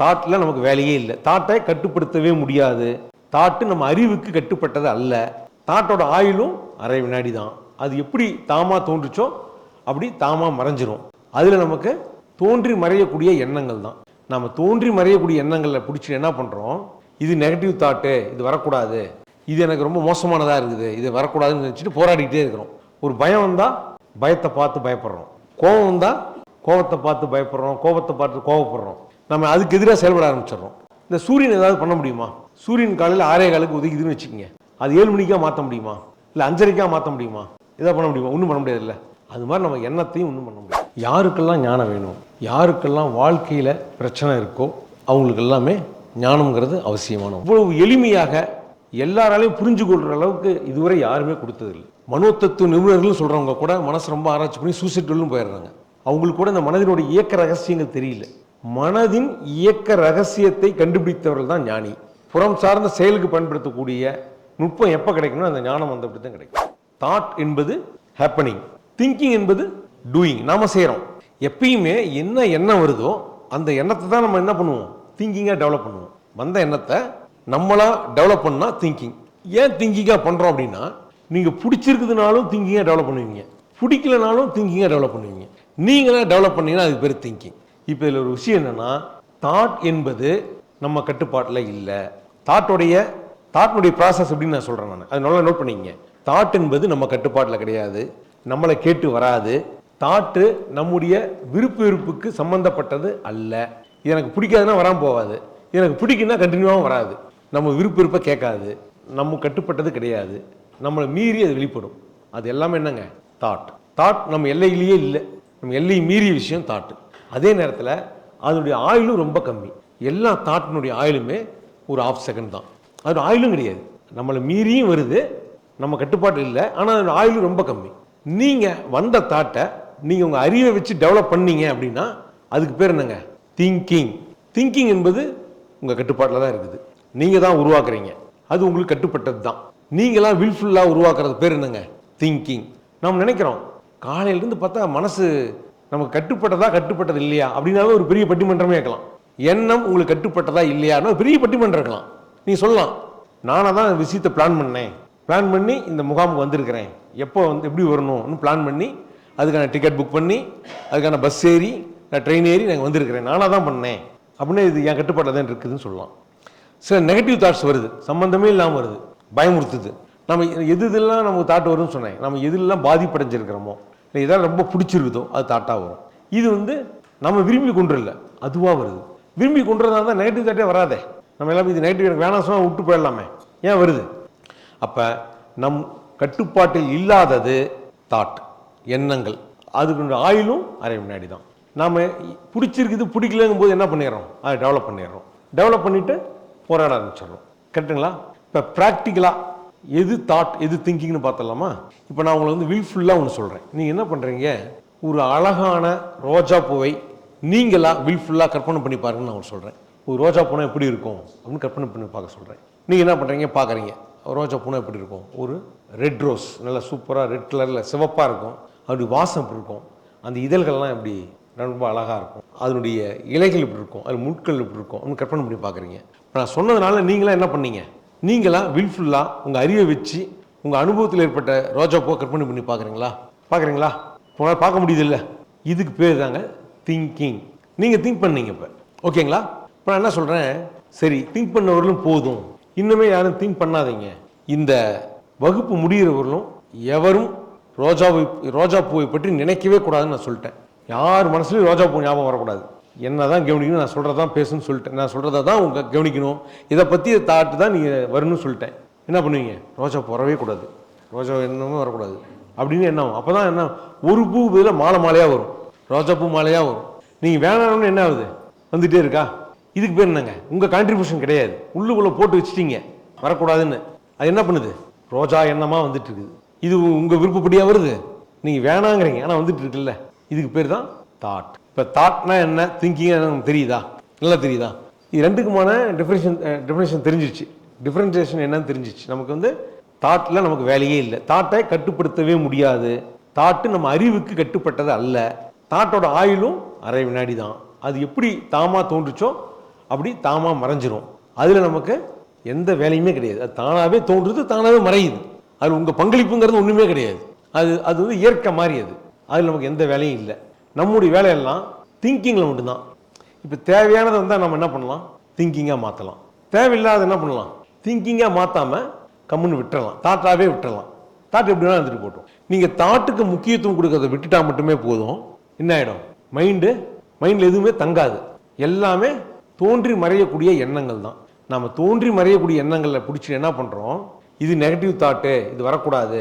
தாட்டில் நமக்கு வேலையே இல்லை. தாட்டை கட்டுப்படுத்தவே முடியாது. தாட்டு நம்ம அறிவுக்கு கட்டுப்பட்டது அல்ல. தாட்டோட ஆயுளும் அரை வினாடி தான். அது எப்படி தாமா தோன்றுச்சோ அப்படி தாமா மறைஞ்சிரும். அதில் நமக்கு தோன்றி மறையக்கூடிய எண்ணங்கள் தான். நம்ம தோன்றி மறையக்கூடிய எண்ணங்களை பிடிச்சி என்ன பண்ணுறோம் இது நெகட்டிவ் தாட்டு இது வரக்கூடாது. இது எனக்கு ரொம்ப மோசமானதாக இருக்குது. இது வரக்கூடாதுன்னு நினச்சிட்டு போராடிக்கிட்டே இருக்கிறோம். ஒரு பயம் வந்தால் பயத்தை பார்த்து பயப்படுறோம். கோபம் வந்தால் கோபத்தை பார்த்து பயப்படுறோம். கோபத்தை பார்த்து கோபப்படுறோம் நம்ம அதுக்கு எதிராக செயல்பட ஆரம்பிச்சிடுறோம். இந்த சூரியன் ஏதாவது பண்ண முடியுமா? சூரியன் காலையில் ஆறே காலுக்கு ஒதுக்குதுன்னு வச்சுக்கோங்க. அது ஏழு மணிக்காக மாற்ற முடியுமா? இல்லை அஞ்சரைக்காக மாற்ற முடியுமா? எதாவது பண்ண முடியுமா? ஒன்றும் பண்ண முடியாது இல்லை அது மாதிரி நம்ம எண்ணத்தையும் ஒன்றும் பண்ண முடியாது. யாருக்கெல்லாம் ஞானம் வேணும்? யாருக்கெல்லாம் வாழ்க்கையில் பிரச்சனை இருக்கோ அவங்களுக்கு எல்லாமே ஞானம்ங்கிறது அவசியமான இவ்வளவு எளிமையாக எல்லாராலையும் புரிஞ்சு கொள்கிற அளவுக்கு இதுவரை யாருமே கொடுத்ததில்லை. மனோத்தத்துவ நிபுணர்கள் சொல்கிறவங்க கூட மனசு ரொம்ப ஆராய்ச்சி பண்ணி சூசைட்டும் போயிடுறாங்க. அவங்களுக்கு கூட இந்த மனதினுடைய இயக்க ரகசியங்கள் தெரியல. மனதின் இயக்க ரகசியத்தை கண்டுபிடித்தவர்கள் தான் ஞானி. புறம் சார்ந்த செயலுக்கு பயன்படுத்தக்கூடிய நுட்பம் எப்போ கிடைக்கணும் அந்த ஞானம் வந்தபடி தான் கிடைக்கும். தாட் என்பது ஹேப்பனிங் திங்கிங் என்பது டூயிங் நாம செய்கிறோம் எப்பயுமே என்ன எண்ணம் வருதோ அந்த எண்ணத்தை தான் நம்ம என்ன பண்ணுவோம்? திங்கிங்காக டெவலப் பண்ணுவோம். வந்த எண்ணத்தை நம்மளாக டெவலப் பண்ணால் திங்கிங் ஏன் திங்கிங்காக பண்ணுறோம் அப்படின்னா நீங்கள் பிடிச்சிருக்குதுனாலும் திங்கிங்காக டெவலப் பண்ணுவீங்க. பிடிக்கலனாலும் திங்கிங்காக டெவலப் பண்ணுவீங்க. நீங்களாக டெவலப் பண்ணீங்கன்னா அது பேர் திங்கிங் இப்போ இதில் ஒரு விஷயம் என்னென்னா தாட் என்பது நம்ம கட்டுப்பாட்டில் இல்லை. தாட்டுடைய தாட்டினுடைய ப்ராசஸ் அப்படின்னு நான் சொல்கிறேன் நான். அது நல்லா நோட் பண்ணிக்கங்க. தாட் என்பது நம்ம கட்டுப்பாட்டில் கிடையாது. நம்மளை கேட்டு வராது. தாட்டு நம்முடைய விருப்பு வெறுப்புக்கு சம்மந்தப்பட்டது அல்ல. எனக்கு பிடிக்காதுன்னா வராமல் போகாது. எனக்கு பிடிக்குன்னா கண்டினியூவாகவும் வராது. நம்ம விருப்பு வெறுப்பை கேட்காது. நம்ம கட்டுப்பட்டது கிடையாது. நம்மளை மீறி அது வெளிப்படும். அது எல்லாமே என்னங்க? தாட் தாட் நம்ம எல்லையிலேயே இல்லை. நம்ம எல்லையை மீறிய விஷயம் தாட்டு அதே நேரத்தில் அதனுடைய ஆயிலும் ரொம்ப கம்மி. எல்லா தாட்டினுடைய ஆயிலுமே ஒரு ஆஃப் செகண்ட் தான். அதோட ஆயிலும் கிடையாது. நம்மளை மீறியும் வருது நம்ம கட்டுப்பாடு இல்லை ஆனால் அதோட ஆயிலும் ரொம்ப கம்மி. நீங்கள் வந்த தாட்டை நீங்கள் உங்கள் அறிவை வச்சு டெவலப் பண்ணீங்க அப்படின்னா அதுக்கு பேர் என்னங்க? திங்கிங் திங்கிங் என்பது உங்கள் கட்டுப்பாட்டில் தான் இருக்குது. நீங்கள் தான் உருவாக்குறீங்க. அது உங்களுக்கு கட்டுப்பட்டது தான். நீங்களாம் வில்ஃபுல்லாக உருவாக்குறது பேர் என்னங்க? திங்கிங் நம்ம நினைக்கிறோம் காலையிலேருந்து பார்த்தா மனசு நமக்கு கட்டுப்பட்டதா கட்டுப்பட்டது இல்லையா? அப்படின்னாலும் ஒரு பெரிய பட்டிமன்றமே இருக்கலாம். எண்ணம் உங்களுக்கு கட்டுப்பட்டதா இல்லையான்னு பெரிய பட்டிமன்றம் இருக்கலாம். நீ சொல்லலாம். நானாக தான் விஷயத்தை பிளான் பண்ணேன். பிளான் பண்ணி இந்த முகாமுக்கு வந்திருக்கிறேன். எப்போ வந்து எப்படி வரணும்னு பிளான் பண்ணி அதுக்கான டிக்கெட் புக் பண்ணி அதுக்கான பஸ் ஏறி நான் ட்ரெயின் ஏறி நாங்கள் வந்திருக்கிறேன். நானாக தான் பண்ணேன். அப்படின்னு இது என் கட்டுப்பாட்டில் தான் இருக்குதுன்னு சொல்லலாம். சில நெகட்டிவ் தாட்ஸ் வருது. சம்மந்தமே இல்லாமல் வருது. பயமுறுத்துது. நம்ம எது இதெல்லாம் நமக்கு தாட் வரும்னு சொன்னேன். நம்ம எதுலாம் பாதிப்படைஞ்சிருக்கிறோமோ இல்லை ரொம்ப பிடிச்சிருக்குதோ அது தாட்டாக வரும். இது வந்து நம்ம விரும்பி கொண்டு அதுவாக வருது. விரும்பி கொண்டுறதா தான் நெகட்டிவ் தாட்டே வராதே. நம்ம எல்லாம் இது நெகட்டிவ் எனக்கு வேணாம் சொன்னால் விட்டு போயிடலாமே. ஏன் வருது? அப்போ நம் கட்டுப்பாட்டில் இல்லாதது தாட் எண்ணங்கள். அதுக்கு ஆயிலும் அரை முன்னாடி தான் நாம் பிடிச்சிருக்குது பிடிக்கலங்கும் போது என்ன பண்ணிடுறோம்? அதை டெவலப் பண்ணிடுறோம். டெவலப் பண்ணிவிட்டு போராட ஆரம்பிச்சிடுறோம். கரெக்டுங்களா இப்போ ப்ராக்டிக்கலாக எது தாட் எது திங்கிங்னு பார்த்தலாமா இப்போ நான் உங்களை வந்து வில்ஃபுல்லாக ஒன்று சொல்கிறேன் நீங்கள் என்ன பண்ணுறீங்க ஒரு அழகான ரோஜா பூவை நீங்களா வில்ஃபுல்லாக கற்பனை பண்ணி பாருங்கன்னு நான் சொல்கிறேன் ஒரு ரோஜா பூனை எப்படி இருக்கும்? அப்படின்னு கற்பனை பண்ணி பார்க்க சொல்கிறேன் நீங்கள் என்ன பண்ணுறீங்க பார்க்குறீங்க. ரோஜா பூனை எப்படி இருக்கும்? ஒரு ரெட் ரோஸ் நல்லா சூப்பராக ரெட் கலரில் சிவப்பாக இருக்கும். அப்படி வாசம் எப்படி இருக்கும்? அந்த இதழ்கள்லாம் எப்படி? ரொம்ப அழகாக இருக்கும். அதனுடைய இலைகள் இப்படி இருக்கும்? அது முட்கள் இப்படி இருக்கும்? அப்படின்னு கற்பனை பண்ணி பார்க்குறீங்க. இப்போ நான் சொன்னதுனால நீங்களாம் என்ன பண்ணீங்க? நீங்களா வில்ஃபுல்லாக உங்கள் அறிவை வச்சு உங்கள் அனுபவத்தில் ஏற்பட்ட ரோஜா கற்பனை பண்ணி பார்க்குறீங்களா? பார்க்குறீங்களா? உங்களால் பார்க்க முடியுதில்ல? இதுக்கு பேர் தாங்க திங்கிங் நீங்கள் திங்க் பண்ணீங்க இப்போ. ஓகேங்களா இப்போ நான் என்ன சொல்கிறேன் சரி திங்க் பண்ணவர்களும் போதும். இன்னுமே யாரும் திங்க் பண்ணாதீங்க. இந்த வகுப்பு முடிகிறவர்களும் எவரும் ரோஜாவை ரோஜா பூவை பற்றி நினைக்கவே கூடாதுன்னு நான் சொல்லிட்டேன். யார் மனசுலையும் ரோஜா பூ ஞாபகம் வரக்கூடாது. என்ன தான் கவனிக்கணும் நான் சொல்கிறத தான் பேசுன்னு சொல்லிட்டேன். நான் சொல்கிறத தான் உங்கள் கவனிக்கணும். இதை பற்றி தாட்டு தான் நீங்கள் வரணும்னு சொல்லிட்டேன். என்ன பண்ணுவீங்க? ரோஜா பூ கூடாது. ரோஜா என்னமே வரக்கூடாது. அப்படின்னு என்ன ஆகும்? அப்போ தான் என்ன ஒரு பூ இதில் மாலை மாலையாக வரும். ரோஜா பூ மாலையாக வரும். நீங்கள் வேணாம்னு என்ன ஆகுது? வந்துகிட்டே இருக்கா? இதுக்கு பேர் என்னங்க? உங்கள் கான்ட்ரிபியூஷன் கிடையாது. உள்ளுக்குள்ளே போட்டு வச்சிட்டீங்க. வரக்கூடாதுன்னு. அது என்ன பண்ணுது? ரோஜா எண்ணமாக வந்துட்டு இருக்குது. இது உங்கள் விருப்பப்படியாக வருது? நீங்கள் வேணாங்கிறீங்க. ஆனால் வந்துட்டு இருக்குல்ல. இதுக்கு பேர் தான் தாட். இப்போ தாட்னா என்ன திங்கிங் நமக்கு தெரியுதா? நல்லா தெரியுதா? இது ரெண்டுக்குமான டிஃபரேஷன் டெஃபினேஷன் தெரிஞ்சிச்சு டிஃபரன்சியேஷன் என்னன்னு தெரிஞ்சிச்சு நமக்கு வந்து தாட்டில் நமக்கு வேலையே இல்லை. தாட்டை கட்டுப்படுத்தவே முடியாது. தாட்டு நம்ம அறிவுக்கு கட்டுப்பட்டது அல்ல. தாட்டோட ஆயுளும் அரை வினாடி தான். அது எப்படி தாமாக தோன்றுச்சோ அப்படி தாமாக மறைஞ்சிரும். அதில் நமக்கு எந்த வேலையுமே கிடையாது. அது தானாகவே தோன்றுது தானாகவே மறையுது. அது உங்கள் பங்களிப்புங்கிறது ஒன்றுமே கிடையாது. அது அது வந்து இயற்கை மாதிரி அது அதில் நமக்கு எந்த வேலையும் இல்லை. நம்முடைய வேலையெல்லாம் திங்கிங்கில் மட்டும்தான். இப்போ தேவையானதை வந்தால் நம்ம என்ன பண்ணலாம்? திங்கிங்காக மாற்றலாம் தேவையில்லாத என்ன பண்ணலாம்? திங்கிங்காக மாற்றாம கம்முன்னு விட்டுறலாம். தாட்டாகவே விட்டுறலாம். தாட் எப்படி வேணாலும் இருந்துட்டு போட்டோம். நீங்கள் தாட்டுக்கு முக்கியத்துவம் கொடுக்கறத விட்டுட்டா மட்டுமே போதும். என்ன ஆகிடும் மைண்டு மைண்டில் எதுவுமே தங்காது. எல்லாமே தோன்றி மறையக்கூடிய எண்ணங்கள் தான். நம்ம தோன்றி மறையக்கூடிய எண்ணங்களில் பிடிச்சி என்ன பண்ணுறோம் இது நெகட்டிவ் தாட்டு இது வரக்கூடாது.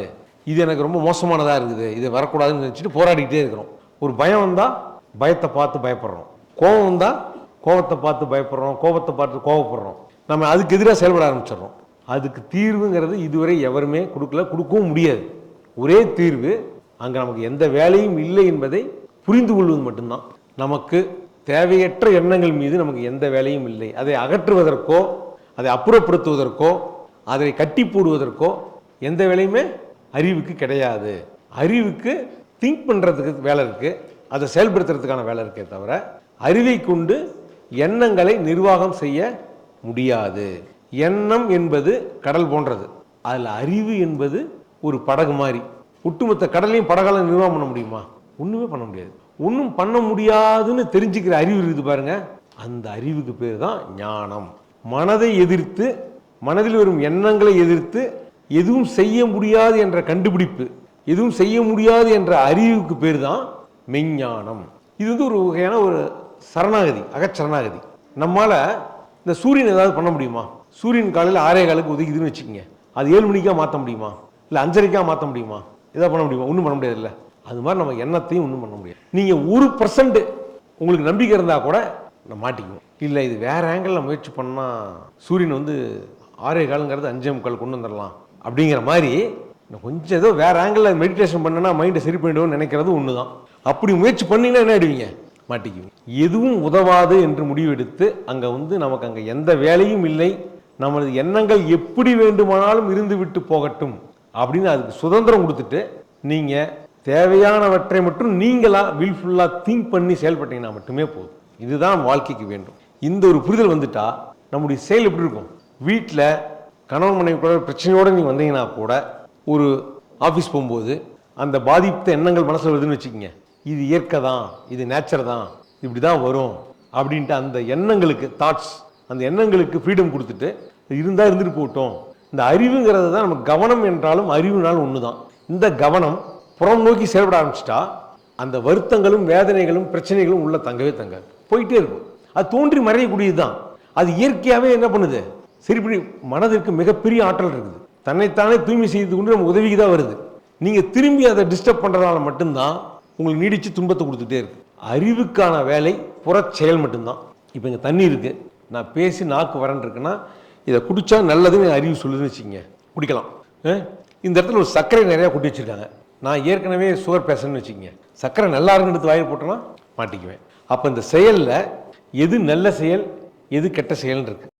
இது எனக்கு ரொம்ப மோசமானதாக இருக்குது. இது வரக்கூடாதுன்னு நினச்சிட்டு போராடிக்கிட்டே இருக்கிறோம். ஒரு பயம் வந்தால் பயத்தை பார்த்து பயப்படுறோம். கோபம் வந்தால் கோபத்தை பார்த்து பயப்படுறோம். கோபத்தை பார்த்து கோபப்படுறோம். நம்ம அதுக்கு எதிராக செயல்பட ஆரம்பிச்சிடுறோம். அதுக்கு தீர்வுங்கிறது இதுவரை எவருமே கொடுக்கல கொடுக்கவும் முடியாது. ஒரே தீர்வு அங்கே நமக்கு எந்த வேலையும் இல்லை என்பதை புரிந்து கொள்வது மட்டும்தான். நமக்கு தேவையற்ற எண்ணங்கள் மீது நமக்கு எந்த வேலையும் இல்லை. அதை அகற்றுவதற்கோ அதை அப்புறப்படுத்துவதற்கோ அதை கட்டி போடுவதற்கோ எந்த வேலையுமே அறிவுக்கு கிடையாது. அறிவுக்கு திங்க் பண்ணுறதுக்கு வேலை இருக்குது அதை செயல்படுத்துறதுக்கான வேலை இருக்கே தவிர அறிவை கொண்டு எண்ணங்களை நிர்வாகம் செய்ய முடியாது. எண்ணம் என்பது கடல் போன்றது. அதில் அறிவு என்பது ஒரு படகு மாதிரி. ஒட்டுமொத்த கடலையும் படகால நிர்வாகம் பண்ண முடியுமா? ஒன்றுமே பண்ண முடியாது. ஒன்றும் பண்ண முடியாதுன்னு தெரிஞ்சுக்கிற அறிவு இருக்குது பாருங்க. அந்த அறிவுக்கு பேர் தான் ஞானம். மனதை எதிர்த்து மனதில் வரும் எண்ணங்களை எதிர்த்து எதுவும் செய்ய முடியாது என்ற கண்டுபிடிப்பு எதுவும் செய்ய முடியாது என்ற அறிவுக்கு பேர் தான் மெஞ்ஞானம். இது வந்து ஒரு வகையான ஒரு சரணாகதி அகச்சரணாகதி. நம்மால் இந்த சூரியன் ஏதாவது பண்ண முடியுமா? சூரியன் காலையில் ஆறே காலுக்கு உதிக்குதுன்னு வச்சுக்கோங்க. அது ஏழு மணிக்கா மாற்ற முடியுமா? இல்லை அஞ்சரைக்கா மாற்ற முடியுமா? எதாவது பண்ண முடியுமா? ஒன்றும் பண்ண முடியாது இல்லை அது மாதிரி நம்ம எண்ணத்தையும் ஒன்றும் பண்ண முடியாது. நீங்கள் ஒரு பர்சன்ட் உங்களுக்கு நம்பிக்கை இருந்தால் கூட நம்ம மாட்டிக்குவோம். இல்லை இது வேற ஆங்கிளில் முயற்சி பண்ணால் சூரியன் வந்து ஆறே காலங்கிறது அஞ்சே முக்கால் கொண்டு வந்துடலாம் அப்படிங்கிற மாதிரி இன்னும் கொஞ்சம் ஏதோ வேறு ஆங்கிளில் மெடிடேஷன் பண்ணனா மைண்டை சரி பண்ணிடுவோம் நினைக்கிறது ஒன்று தான் அப்படி முயற்சி பண்ணீங்கன்னா என்ன ஆயிடுவீங்க? மாட்டிக்குவீங்க. எதுவும் உதவாது என்று முடிவெடுத்து அங்கே வந்து நமக்கு அங்கே எந்த வேலையும் இல்லை. நமது எண்ணங்கள் எப்படி வேண்டுமானாலும் இருந்து விட்டு போகட்டும் அப்படின்னு அதுக்கு சுதந்திரம் கொடுத்துட்டு நீங்கள் தேவையானவற்றை மட்டும் நீங்களாக வில்ஃபுல்லாக திங்க் பண்ணி செயல்பட்டீங்கன்னா மட்டுமே போதும். இதுதான் வாழ்க்கைக்கு வேண்டும். இந்த ஒரு புரிதல் வந்துட்டா நம்முடைய செயல் எப்படி இருக்கும்? வீட்டில் கணவன் மனைவி கூட பிரச்சனையோடு நீங்கள் வந்தீங்கன்னா கூட ஒரு ஆஃபீஸ் போகும்போது அந்த பாதித்த எண்ணங்கள் மனசில் வருதுன்னு வச்சுக்கோங்க. இது இயற்கை தான் இது நேச்சர் தான் இப்படி தான் வரும் அப்படின்ட்டு அந்த எண்ணங்களுக்கு தாட்ஸ் அந்த எண்ணங்களுக்கு ஃப்ரீடம் கொடுத்துட்டு இருந்தால் இருந்துட்டு போகட்டும். இந்த அறிவுங்கிறது தான் நம்ம கவனம் என்றாலும் அறிவுனாலும் ஒன்று தான் இந்த கவனம் புறம் நோக்கி செயல்பட ஆரம்பிச்சிட்டா அந்த வருத்தங்களும் வேதனைகளும் பிரச்சனைகளும் உள்ள தங்கவே தங்காது. போயிட்டே இருக்கும். அது தோன்றி மறையக்கூடியது தான் அது இயற்கையாகவே என்ன பண்ணுது? சரி பண்ணி மனதிற்கு மிகப்பெரிய ஆற்றல் இருக்குது. தன்னைத்தானே தூய்மை செய்து கொண்டு நம்ம உதவிக்கு தான் வருது. நீங்கள் திரும்பி அதை டிஸ்டர்ப் பண்ணுறதுனால மட்டும்தான் உங்களுக்கு நீடித்து துன்பத்தை கொடுத்துட்டே இருக்கு. அறிவுக்கான வேலை புற செயல் மட்டும்தான். இப்போ இங்கே தண்ணி இருக்குது நான் பேசி நாக்கு வரேன்ருக்குன்னா இதை குடித்தா நல்லதுன்னு அறிவு சொல்லுதுன்னு வச்சுக்கோங்க. குடிக்கலாம். இந்த இடத்துல ஒரு சர்க்கரை நிறையா கொட்டி வச்சிருக்காங்க. நான் ஏற்கனவே சுகர் பேஷண்ட்னு வச்சுக்கோங்க. சர்க்கரை நல்லா இருக்குன்னு எடுத்து வாயில் போட்டோன்னா மாட்டிக்குவேன். அப்போ இந்த செயலில் எது நல்ல செயல் எது கெட்ட செயல்னு இருக்குது